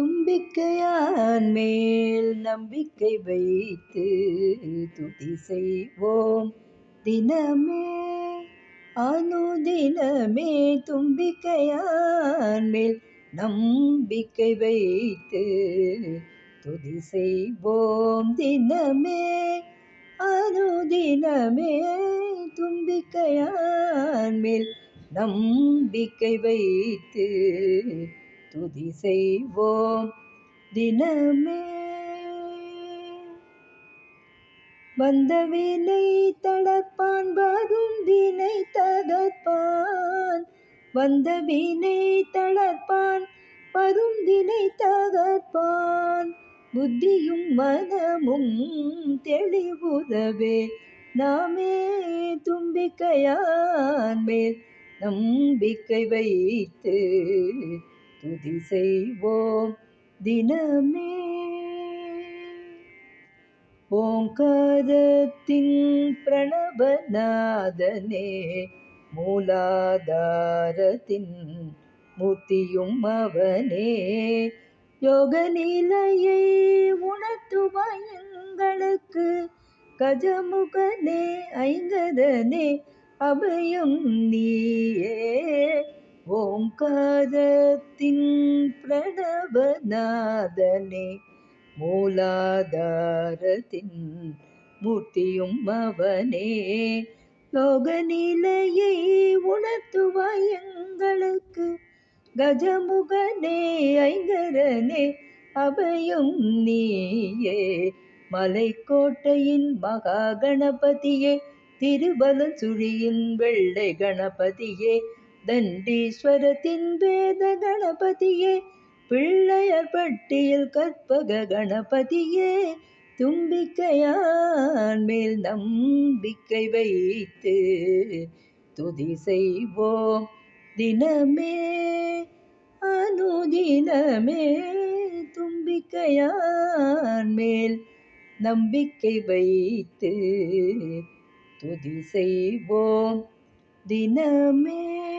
தும்பிக்கையான் மேல் நம்பிக்கை வைத்து துதி செய்வோம். தினமே அனுதினமே தும்பிக்கையான் மேல் நம்பிக்கை வைத்து துதி செய்வோம். தினமே அனுதினமே தும்பிக்கையான் மேல் நம்பிக்கை வைத்து துதி செய்வோம். தினமே வந்தவினை தளப்பான் வரும் வினை தகர்ப்பான். வந்தவினை தளர்ப்பான் வரும் வினை தகர்ப்பான். புத்தியும் மனமும் தெளிவுதவே நாமே தும்பிக்கையான் மேல் நம்பிக்கை வைத்து துதி செய்வோம் தினமே. ஓங்காரத்தின் பிரணவநாதனே மூலாதாரத்தின் மூர்த்தியும் அவனே. யோக நிலையை உணர்த்துவாய் எங்களுக்கு கஜமுகனே ஐங்கதனே அபயம் நீயே. ஓங்காரத்தின் பிரணவநாதனே மூலாதாரத்தின் மூர்த்தியும் அவனே. லோக நிலையை உணர்த்துவாய் எங்களுக்கு கஜமுகனே ஐங்கரனே அவையும் நீயே. மலைக்கோட்டையின் மகா கணபதியே திருபலன் சுழியின் வெள்ளை கணபதியே தண்டீஸ்வரத்தின் வேத கணபதியே பிள்ளையர் பட்டியில் கற்பக கணபதியே தும்பிக்கையான் மேல் நம்பிக்கை வைத்து துதி செய்வோம். தினமே அனுதினமே தும்பிக்கையான் மேல் நம்பிக்கை வைத்து துதி செய்வோம். தினமே